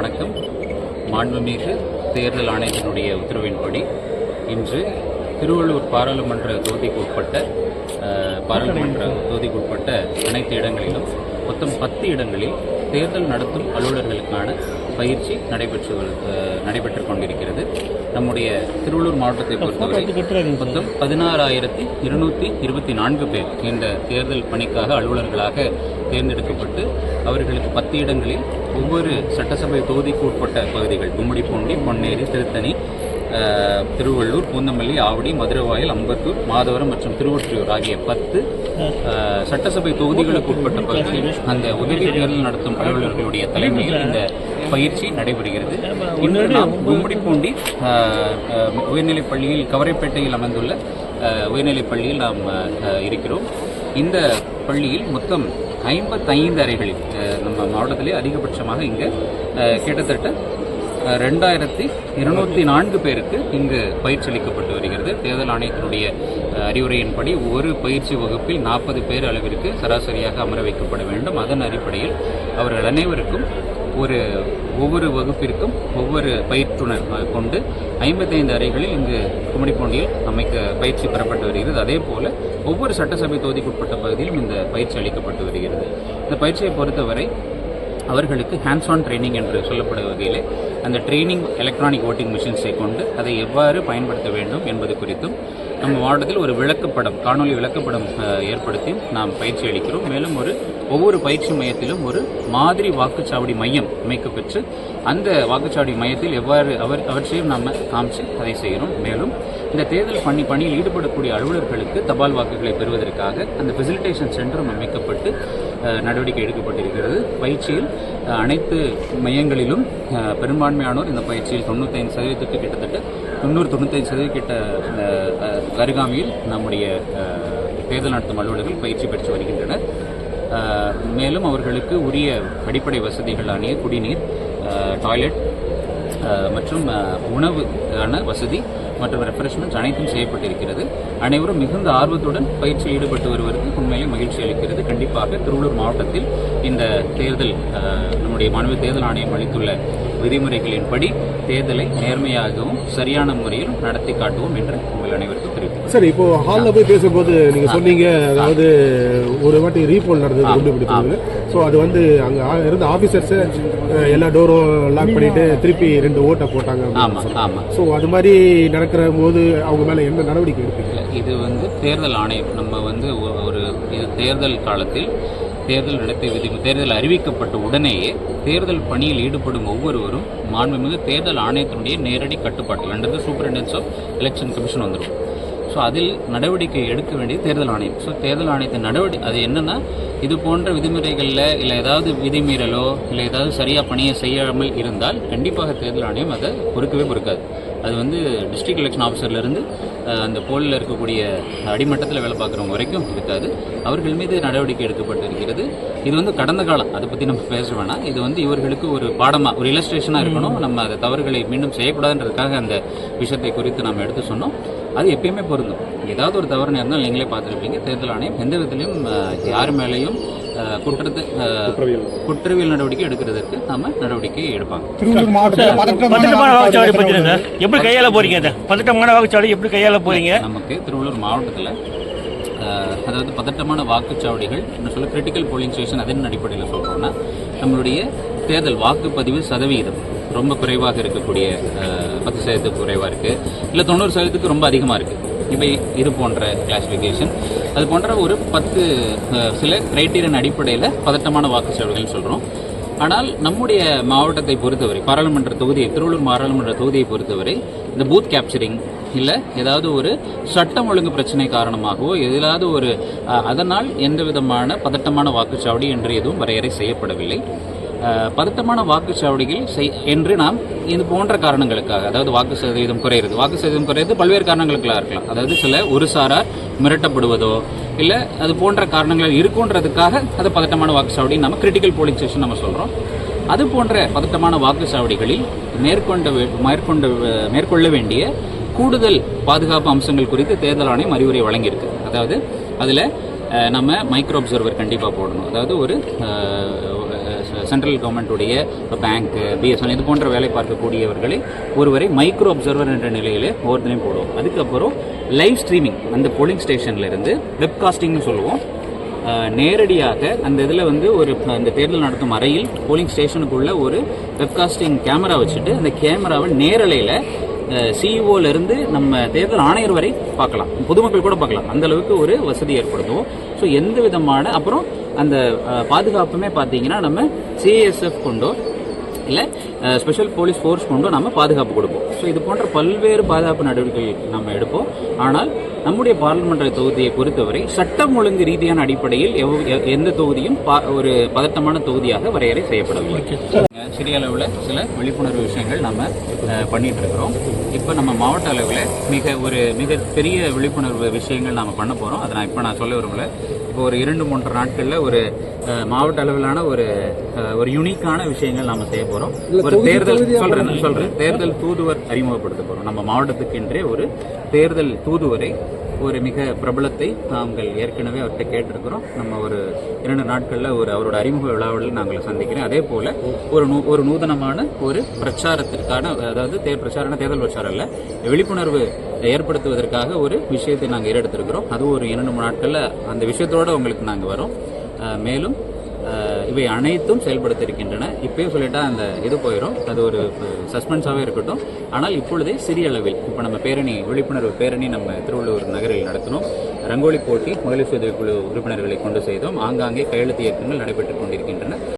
வணக்கம். மாண்புமிகு தேர்தல் ஆணையத்தினுடைய உத்தரவின்படி இன்று திருவள்ளூர் பாராளுமன்ற தொகுதிக்கு உட்பட்ட பாராளுமன்ற தொகுதிக்கு உட்பட்ட அனைத்து இடங்களிலும் மொத்தம் பத்து இடங்களில் தேர்தல் நடத்தும் அலுவலர்களுக்கான பயிற்சி நடைபெற்று நடைபெற்றுக் கொண்டிருக்கிறது. நம்முடைய திருவள்ளூர் மாவட்டத்தை பொறுத்தவரை மொத்தம் பதினாறாயிரத்தி இருநூத்தி இருபத்தி நான்கு பேர் இந்த தேர்தல் பணிக்காக அலுவலர்களாக தேர்ந்தெடுக்கப்பட்டு அவர்களுக்கு பத்து இடங்களில் ஒவ்வொரு சட்டசபை தொகுதிக்கு உட்பட்ட பகுதிகள் கும்மிடிப்பூண்டி பொன்னேரி திருத்தணி திருவள்ளூர் பூந்தமல்லி ஆவடி மதுரவாயல் அம்பத்தூர் மாதவரம் மற்றும் திருவொற்றியூர் ஆகிய பத்து சட்டசபை தொகுதிகளுக்கு உட்பட்ட பகுதியில் அந்த உதவி தேர்தல் நடத்தும் அலுவலர்களுடைய தலைமையில் இந்த பயிற்சி நடைபெறுகிறது. இன்று நாம் கும்மிடிப்பூண்டி அஹ், உயர்நிலைப் பள்ளியில் கவரைப்பேட்டையில் அமைந்துள்ள உயர்நிலைப் பள்ளியில் நாம் அஹ், இருக்கிறோம். இந்த பள்ளியில் மொத்தம் ஐம்பத்தைந்து அறைகளில் நம்ம மாவட்டத்திலே அதிகபட்சமாக இங்கே கிட்டத்தட்ட ரெண்டாயிரத்தி இருநூத்தி நான்கு பேருக்கு இங்கு பயிற்சி அளிக்கப்பட்டு வருகிறது. தேர்தல் ஆணையத்தினுடைய அறிவுரையின்படி ஒரு பயிற்சி வகுப்பில் நாற்பது பேர் அளவிற்கு சராசரியாக அமர வைக்கப்பட வேண்டும். அதன் அடிப்படையில் அவர்கள் அனைவருக்கும் ஒரு ஒவ்வொரு வகுப்பிற்கும் ஒவ்வொரு பயிற்றுனர் கொண்டு ஐம்பத்தைந்து அறைகளில் இங்கு கும்மிடிப்பூண்டியில் அமைக்க பயிற்சி பெறப்பட்டு வருகிறது. அதே போல ஒவ்வொரு சட்டசபை தொகுதிக்குட்பட்ட பகுதியிலும் இந்த பயிற்சி அளிக்கப்பட்டு வருகிறது. இந்த பயிற்சியை பொறுத்தவரை அவர்களுக்கு ஹேண்ட்ஸ் ஆன் ட்ரைனிங் என்று சொல்லப்படும் வகையில் அந்த ட்ரைனிங் எலக்ட்ரானிக் ஓட்டிங் மிஷின்ஸை கொண்டு அதை எவ்வாறு பயன்படுத்த வேண்டும் என்பது குறித்தும் நம்ம மாவட்டத்தில் ஒரு விளக்கப்படம் காணொலி விளக்கப்படம் ஏற்படுத்தி நாம் பயிற்சி அளிக்கிறோம். மேலும் ஒரு ஒவ்வொரு பயிற்சி மையத்திலும் ஒரு மாதிரி வாக்குச்சாவடி மையம் அமைக்கப்பெற்று அந்த வாக்குச்சாவடி மையத்தில் எவ்வாறு அவர் அவற்றையும் நாம் காமிச்சு அதை செய்கிறோம். மேலும் இந்த தேர்தல் பணி பணியில் ஈடுபடக்கூடிய அலுவலர்களுக்கு தபால் வாக்குகளை பெறுவதற்காக அந்த ஃபெசிலிட்டேஷன் சென்டரும் அமைக்கப்பட்டு நடவடிக்கை எடுக்கப்பட்டிருக்கிறது. பயிற்சியில் அனைத்து மையங்களிலும் பெரும்பான்மையானோர் இந்த பயிற்சியில் தொண்ணூத்தைந்து சதவீதத்துக்கு கிட்டத்தட்ட தொண்ணூறு தொண்ணூத்தைந்து சதவீத கிட்ட அருகாமையில் நம்முடைய தேர்தல் நடத்தும் அலுவலர்கள் பயிற்சி பெற்று வருகின்றனர். மேலும் அவர்களுக்கு உரிய அடிப்படை வசதிகளான குடிநீர் டாய்லெட் மற்றும் உணவுக்கான வசதி மற்றும் ரெஃப்ரெஷ்மெண்ட்ஸ் அனைத்தும் செய்யப்பட்டிருக்கிறது. அனைவரும் மிகுந்த ஆர்வத்துடன் பயிற்சியில் ஈடுபட்டு வருவதற்கு உண்மையிலே மகிழ்ச்சி அளிக்கிறது. கண்டிப்பாக திருவள்ளூர் மாவட்டத்தில் இந்த தேர்தல் நம்முடைய மாநில தேர்தல் ஆணையம் அளித்துள்ள விதிமுறைகளின்படி தேர்தலை நேர்மையாகவும் சரியான முறையில் நடத்தி காட்டுவோம் என்று உங்கள் அனைவருக்கும் தெரிவித்துள்ளேன் சார் இப்போ ஹாலில் போய் பேசும்போது நீங்க சொன்னீங்க அதாவது ஒரு வாட்டி ரீபோல் நடந்தது குண்டுபிடித்தது. ஸோ அது வந்து அங்க இருந்த ஆபீசர்ஸ் எல்லா டோரும் லாக் பண்ணிட்டு திருப்பி ரெண்டு ஓட்டை போட்டாங்க ஆமாம் ஆமாம் ஸோ அது மாதிரி நடக்கிற போது அவங்க மேல என்ன நடவடிக்கை எடுப்பீங்க? இது வந்து தேர்தல் ஆணையம். நம்ம வந்து ஒரு தேர்தல் காலத்தில் தேர்தல் நடத்தை விதி தேர்தல் அறிவிக்கப்பட்ட உடனேயே தேர்தல் பணியில் ஈடுபடும் ஒவ்வொருவரும் மாண்புமிகு தேர்தல் ஆணையத்தினுடைய நேரடி கட்டுப்பாட்டில் under superintendence of election commission வந்துடும் ஸோ அதில் நடவடிக்கை எடுக்க வேண்டியது தேர்தல் ஆணையம். ஸோ தேர்தல் ஆணையத்தின் நடவடிக்கை அது என்னன்னா இது போன்ற விதிமுறைகளில் இல்லை ஏதாவது விதிமீறலோ இல்லை ஏதாவது சரியாக பணியை செய்யாமல் இருந்தால் கண்டிப்பாக தேர்தல் ஆணையம் அதை பொறுக்கவே பொறுக்காது. அது வந்து டிஸ்ட்ரிக்ட் எலெக்ஷன் ஆஃபீஸர்லேருந்து அந்த போலில் இருக்கக்கூடிய அடிமட்டத்தில் வேலை பார்க்குறவங்க வரைக்கும் இருக்காது. அவர்கள் மீது நடவடிக்கை எடுக்கப்பட்டு இருக்கிறது இது வந்து கடந்த காலம் அதை பற்றி நம்ம பேச வேணாம். இது வந்து இவர்களுக்கு ஒரு பாடமாக ஒரு இல்லஸ்ட்ரேஷனாக இருக்கணும். நம்ம அந்த தவறுகளை மீண்டும் செய்யக்கூடாதுன்றதுக்காக அந்த விஷயத்தை குறித்து நாம் எடுத்து சொன்னோம். அது எப்பயுமே பொருந்தும். ஏதாவது ஒரு தவறு நேர்ந்தால் நீங்களே பார்த்துருப்பீங்க. தேர்தல் ஆணையம் எந்த விதத்திலையும் யார் மேலேயும் குற்றத்தை குற்றவியல். நடவடிக்கை எடுக்கிறதுக்கு நாம நடவடிக்கை எடுப்பாங்க. பதட்டமான வாக்குச்சாவடி சார். எப்படி கையாள போறீங்க அதை? பதட்டமான வாக்குச்சாவடி எப்படி கையாள போறீங்க? நமக்கு திருவள்ளூர் மாவட்டத்தில் அதாவது பதட்டமான வாக்குச்சாவடிகள் என்ன சொல்ல கிரிட்டிக்கல் போலிங் ஸ்டேஷன் அதன் அடிப்படையில் சொல்கிறோம்னா நம்மளுடைய தேர்தல் வாக்குப்பதிவு சதவீதம் ரொம்ப குறைவாக இருக்கக்கூடிய பத்து சதவீதத்துக்கு குறைவாக இருக்குது இல்லை தொண்ணூறு சதவீதத்துக்கு ரொம்ப அதிகமாக இருக்குது இவை இது போன்ற கிளாசிஃபிகேஷன் அது போன்ற ஒரு பத்து சில கிரைட்டீரியன் அடிப்படையில் பதட்டமான வாக்குச்சாவடிகள் சொல்கிறோம் ஆனால் நம்முடைய மாவட்டத்தை பொறுத்தவரை பாராளுமன்ற தொகுதியை திருவள்ளூர் பாராளுமன்ற தொகுதியை பொறுத்தவரை இந்த பூத் கேப்சரிங் இல்லை ஏதாவது ஒரு சட்டம் ஒழுங்கு பிரச்சனை காரணமாகவோ ஏதாவது ஒரு அதனால் எந்த விதமான பதட்டமான வாக்குச்சாவடி என்று எதுவும் வரையறை செய்யப்படவில்லை. பதட்டமான வாக்குச்சாவடிகள் செய் என்று நாம் இது போன்ற காரணங்களுக்காக அதாவது வாக்கு சதவீதம் குறையிறது. வாக்கு சதவீதம் குறையிறது பல்வேறு காரணங்களுக்கெல்லாம் இருக்கலாம். அதாவது சில ஒரு சாரார் மிரட்டப்படுவதோ இல்லை அது போன்ற காரணங்கள் இருக்குன்றதுக்காக அது பதட்டமான வாக்குச்சாவடி நம்ம கிரிட்டிக்கல் போலிங் ஸ்டேஷன் நம்ம சொல்கிறோம் அது போன்ற பதட்டமான வாக்குச்சாவடிகளில் மேற்கொண்ட மேற்கொண்ட மேற்கொள்ள வேண்டிய கூடுதல் பாதுகாப்பு அம்சங்கள் குறித்து தேர்தல் ஆணையம் அறிவுரை வழங்கியிருக்கு. அதாவது அதில் நம்ம மைக்ரோ அப்சர்வர் கண்டிப்பாக போடணும். அதாவது ஒரு சென்ட்ரல் கவர்மெண்ட்டுடைய பேங்க் பிஎஸ்என் இது போன்ற வேலை பார்க்கக்கூடியவர்களை ஒருவரை மைக்ரோ அப்சர்வர் என்ற நிலையில் ஒவ்வொருத்தரையும் போடுவோம். அதுக்கப்புறம் லைவ் ஸ்ட்ரீமிங் அந்த போலிங் ஸ்டேஷன்லேருந்து வெப்காஸ்டிங்னு சொல்லுவோம். நேரடியாக அந்த இதில் வந்து ஒரு அந்த தேர்தல் நடத்தும் அறையில் போலிங் ஸ்டேஷனுக்குள்ள ஒரு வெப்காஸ்டிங் கேமரா வச்சுட்டு அந்த கேமராவை நேரலையில் சிஇஓல இருந்து நம்ம தேர்தல் ஆணையர் வரை பார்க்கலாம். பொதுமக்கள் கூட பார்க்கலாம். அந்த அளவுக்கு ஒரு வசதி ஏற்படுத்துவோம் ஸோ எந்த விதமான அப்புறம் அந்த பாதுகாப்புமே பார்த்தீங்கன்னா நம்ம சிஎஸ்எஃப் கொண்டோ இல்லை ஸ்பெஷல் போலீஸ் ஃபோர்ஸ் கொண்டோ நம்ம பாதுகாப்பு கொடுப்போம். ஸோ இது போன்ற பல்வேறு பாதுகாப்பு நடவடிக்கைகள் நம்ம எடுப்போம். ஆனால் நம்முடைய பாராளுமன்ற தொகுதியை பொறுத்தவரை சட்டம் ஒழுங்கு ரீதியான அடிப்படையில் எந்த தொகுதியும் பா- ஒரு பதட்டமான தொகுதியாக வரையறை செய்யப்படவில்லை. சிறிய அளவில் சில விழிப்புணர்வு விஷயங்கள் நம்ம அஹ், பண்ணிட்டு இருக்கிறோம் இப்போ நம்ம மாவட்ட அளவில் மிக ஒரு மிக பெரிய விழிப்புணர்வு விஷயங்கள் நாம பண்ண போகிறோம் அதை நான் இப்போ நான் சொல்ல விரும்பல. இப்போ ஒரு இரண்டு மூன்று நாட்களில் ஒரு மாவட்ட அளவிலான ஒரு ஒரு யுனிக்கான விஷயங்கள் நாம செய்ய போகிறோம் ஒரு தேர்தல் சொல்றேன் சொல்றேன். தேர்தல் தூதுவர் அறிமுகப்படுத்த போகிறோம் நம்ம மாவட்டத்துக்கென்றே ஒரு தேர்தல் தூதுவரை ஒரு மிக பிரபலத்தை நாங்கள் ஏற்கனவே அவர்கிட்ட கேட்டிருக்கிறோம். நம்ம ஒரு இரண்டு நாட்களில் ஒரு அவரோட அறிமுக விழாவில் நாங்கள் சந்திக்கிறேன். அதே போல ஒரு நூ ஒரு நூதனமான ஒரு பிரச்சாரத்திற்கான அதாவது தேர் பிரச்சாரண தேர்தல் பிரச்சாரம் இல்லை விழிப்புணர்வு ஏற்படுத்துவதற்காக ஒரு விஷயத்தை நாங்கள் ஏறெடுத்திருக்கிறோம். அதுவும் ஒரு இரண்டு மூணு நாட்களில் அந்த விஷயத்தோட உங்களுக்கு நாங்கள் வரோம். மேலும் இவை அனைத்தும் செயல்படுத்த இருக்கின்றன இப்பயே சொல்லிட்டா அந்த இது போயிடும் அது ஒரு சஸ்பென்ஸாகவே இருக்கட்டும். ஆனால் இப்பொழுதே சிறிய அளவில் இப்போ நம்ம பேரணி விழிப்புணர்வு பேரணி நம்ம திருவள்ளூர் நகரில் நடத்தினோம். ரங்கோலி போட்டி மகளிர் சுய குழு உறுப்பினர்களை கொண்டு செய்தோம். ஆங்காங்கே கையெழுத்து இயக்கங்கள் நடைபெற்றுக் கொண்டிருக்கின்றன.